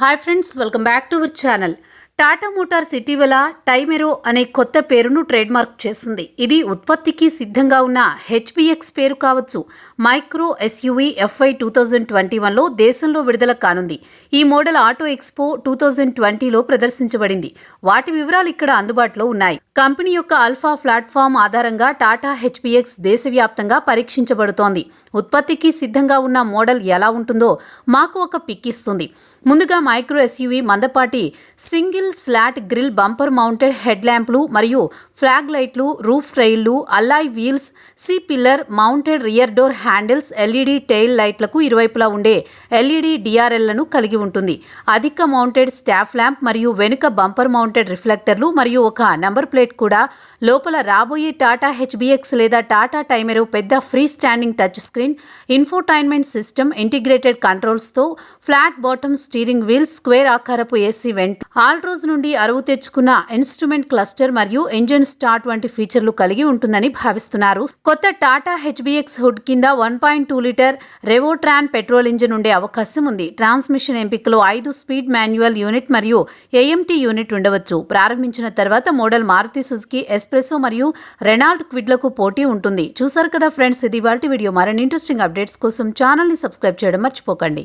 Hi friends welcome back to our channel Tata Motors ఇటీవల టైమెరో అనే కొత్త పేరును ట్రేడ్మార్క్ చేసింది. ఇది ఉత్పత్తికి సిద్ధంగా ఉన్న హెచ్పిఎక్స్ పేరు కావచ్చు. మైక్రో ఎస్యూవీ ఎఫ్ఐ టూ థౌజండ్ ట్వంటీ వన్లో దేశంలో విడుదల కానుంది. ఈ model auto expo two thousand ట్వంటీలో ప్రదర్శించబడింది. వాటి వివరాలు ఇక్కడ అందుబాటులో ఉన్నాయి. కంపెనీ యొక్క అల్ఫా ప్లాట్ఫామ్ ఆధారంగా టాటా హెచ్పిఎక్స్ దేశవ్యాప్తంగా పరీక్షించబడుతోంది. ఉత్పత్తికి సిద్ధంగా ఉన్న మోడల్ ఎలా ఉంటుందో మాకు ఒక పిక్ ఇస్తుంది. ముందుగా మైక్రో ఎస్యూవీ మందపాటి single slot grille bumper mounted head ల్యాంప్లు మరియు ఫ్లాగ్ లైట్లు రూఫ్ రైళ్ళు alloy wheels C pillar mounted rear door handles LED tail లైట్లకు ఇరువైపులా ఉండే ఎల్ఈడి డిఆర్ఎల్లను కలిగి ఉంటుంది. అధిక మౌంటెడ్ స్టాఫ్ ల్యాంప్ మరియు వెనుక బంపర్ మౌంటెడ్ రిఫ్లెక్టర్లు మరియు ఒక నంబర్ ప్లేట్ కూడా. లోపల రాబోయే టాటా హెచ్బిఎక్స్ లేదా టాటా టైమెరో పెద్ద free standing touch screen infotainment system integrated కంట్రోల్స్తో flat bottom steering wheels square ఆకారపు ఏసీ వెంట్. ఆల్ రోజు నుండి అరువు తెచ్చుకున్న ఇన్స్ట్రుమెంట్ క్లస్టర్ మరియు ఇంజిన్ స్టార్ట్ వంటి ఫీచర్లు కలిగి ఉంటుందని భావిస్తున్నారు. కొత్త టాటా హెచ్బిఎక్స్ హుడ్ కింద one point two litre Revotron petrol engine ఉండే అవకాశం ఉంది. ట్రాన్స్మిషన్ ఎంపికలో ఐదు స్పీడ్ మాన్యువల్ యూనిట్ మరియు ఏఎంటీ యూనిట్ ఉండవచ్చు. ప్రారంభించిన తర్వాత మోడల్ మారుతి సుజుకి ఎస్ప్రెసో మరియు రెనాల్డ్ క్విడ్లకు పోటీ ఉంటుంది. చూసారు కదా ఫ్రెండ్స్ ఇది వాటి వీడియో. మరిన్ని ఇంట్రెస్టింగ్ అప్డేట్స్ కోసం ఛానల్ని సబ్స్క్రైబ్ చేయడం మర్చిపోకండి.